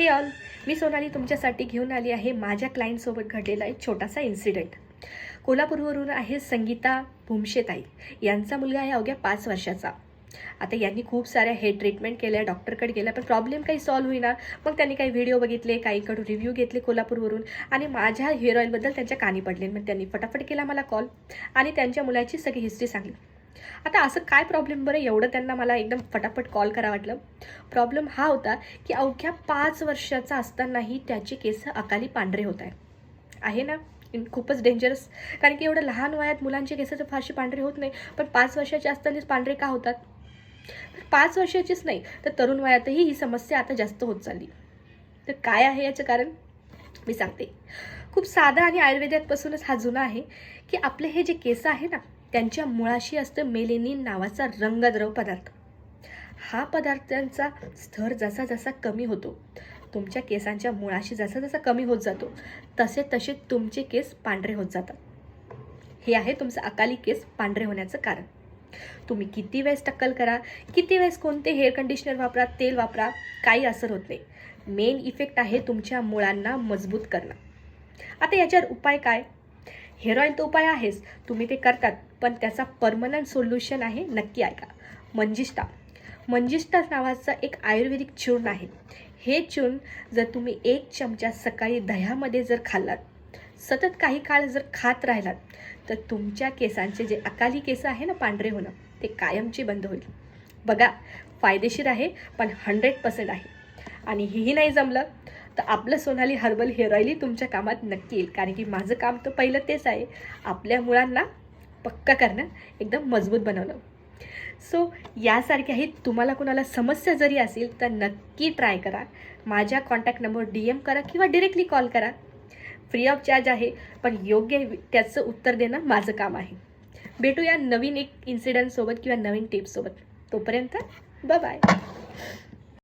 हे ऑल मी सोनाली तुमच्यासाठी घेऊन आली आहे. माझ्या क्लायंटसोबत घडलेला एक छोटासा इन्सिडेंट कोल्हापूरवरून आहे संगीता भुमशेताई. यांचा मुलगा आहे अवघ्या पाच वर्षाचा. आता यांनी खूप साऱ्या हे ट्रीटमेंट केल्या डॉक्टरकडे गेल्या पण प्रॉब्लेम काही सॉल्व्ह होईना. मग त्यांनी काही व्हिडिओ बघितले काहीकडून रिव्ह्यू घेतले कोल्हापूरवरून. आणि माझ्या हेअर ऑईलबद्दल त्यांच्या कानी पडले. मग त्यांनी फटाफट केला मला कॉल आणि त्यांच्या मुलाची सगळी हिस्ट्री सांगली. आता असं काय प्रॉब्लेम बरं? एवढं त्यांना मला एकदम फटाफट कॉल करा वाटलं. प्रॉब्लेम हा होता की अवघ्या पाच वर्षाचा असतानाही त्याचे केस अकाली पांढरे होत आहे आहे ना? इन- खूपच डेंजरस कारण की एवढं लहान वयात मुलांचे केस तर फारसे पांढरे होत नाही. पण पाच वर्षाचे असतानाच पांढरे का होतात? तर पाच वर्षाचीच नाही तर तरुण वयातही ही समस्या आता जास्त होत चालली. तर काय आहे याचं कारण? मी सांगते. खूप साधा आणि आयुर्वेदापासूनच हा जुना आहे की आपले हे जे केस आहे ना त्यांच्या मुळाशी असतं मेलेनिन नावाचा रंगद्रव पदार्थ. हा पदार्थांचा स्तर जसा जसा कमी होतो तुमच्या केसांच्या मुळाशी जसा जसा कमी होत जातो तसे तसे तुमचे केस पांढरे होत जातात. हे आहे तुमचं अकाली केस पांढरे होण्याचं कारण. तुम्ही किती वेळेस टक्कल करा किती वेळेस कोणते हेअर कंडिशनर वापरा तेल वापरा काही असर होत नाही. मेन इफेक्ट आहे तुमच्या मुळांना मजबूत करणं. आता याच्यावर उपाय काय? हेअर ऑइल तर उपाय आहेच. तुम्ही ते करतात पण त्याचा परमनंट सोल्युशन आहे नक्की ऐका. मंजिष्टा. मंजिष्ठा नावाचं एक आयुर्वेदिक चूर्ण आहे. हे चूर्ण जर तुम्ही एक चमचा सकाळी दह्यामध्ये जर खाल्लात सतत काही काळ जर खात राहिलात तर तुमच्या केसांचे जे अकाली केस आहे ना पांढरे होणं ते कायमचे बंद होईल. बघा फायदेशीर आहे पण हंड्रेड पर्सेंट आहे. आणि हेही नाही जमलं तर आपलं सोनाली हर्बल हेअर ऑइलही तुमच्या कामात नक्की येईल. कारण की माझं काम तर पहिलं तेच आहे. आपल्या मुळांना पक्का करणं एकदम मजबूत बनवणं. सो यासारखे आहेत. तुम्हाला कुणाला समस्या जरी असेल तर नक्की ट्राय करा. माझ्या कॉन्टॅक्ट नंबर डी एम करा किंवा डिरेक्टली कॉल करा. फ्री ऑफ चार्ज आहे पण योग्य त्याचं उत्तर देणं माझं काम आहे. भेटूया नवीन एक इन्सिडंटसोबत किंवा नवीन टिप्ससोबत तोपर्यंत बाय